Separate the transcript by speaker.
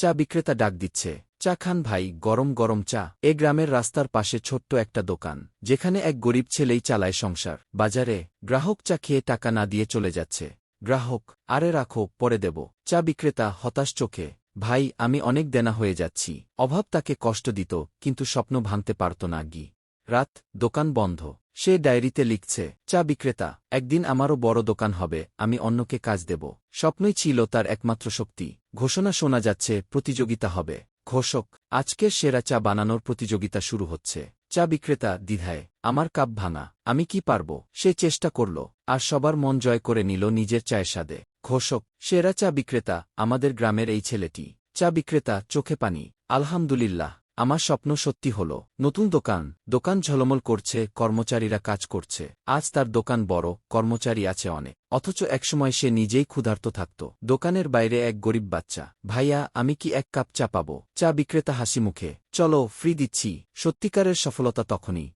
Speaker 1: চা বিক্রেতা ডাক দিচ্ছে, চা খান ভাই, গরম গরম চা। এ গ্রামের রাস্তার পাশে ছোট্ট একটা দোকান, যেখানে এক গরিব ছেলেই চালায় সংসার। বাজারে, গ্রাহক চা খেয়ে টাকা না দিয়ে চলে যাচ্ছে। গ্রাহক, আরে রাখো, পরে দেব। চা বিক্রেতা হতাশ চোখে, ভাই, আমি অনেক দেনা হয়ে যাচ্ছি। অভাব তাকে কষ্ট দিত, কিন্তু স্বপ্ন ভাঙতে পারত না গি। রাত, দোকান বন্ধ। সে ডায়েরিতে লিখছে, চা বিক্রেতা, একদিন আমারও বড় দোকান হবে, আমি অন্যকে কাজ দেব। স্বপ্নই ছিল তার একমাত্র শক্তি। ঘোষণা শোনা যাচ্ছে, প্রতিযোগিতা হবে। ঘোষক আজকের সেরা চা বানানোর প্রতিযোগিতা শুরু হচ্ছে। চা বিক্রেতা, দ্বিধায়, আমার কাপ ভাঙা, আমি কি পারব? সে চেষ্টা করল, আর সবার মন জয় করে নিল নিজের চায়ের স্বাদে। ঘোষক, সেরা চা বিক্রেতা, আমাদের গ্রামের এই ছেলেটি। চা বিক্রেতা, চোখে পানি, আলহামদুলিল্লাহ। আমার স্বপ্ন সত্যি হল। নতুন দোকান। দোকান ঝলমল করছে, কর্মচারীরা কাজ করছে। আজ তার দোকান বড়, কর্মচারী আছে অনেক। অথচ একসময় সে নিজেই ক্ষুধার্ত থাকত। দোকানের বাইরে এক গরিব বাচ্চা। ভাইয়া, আমি কি এক কাপ চা পাব? চা বিক্রেতা হাসি মুখে। চলো, ফ্রি দিচ্ছি। সত্যিকারের সফলতা তখনই।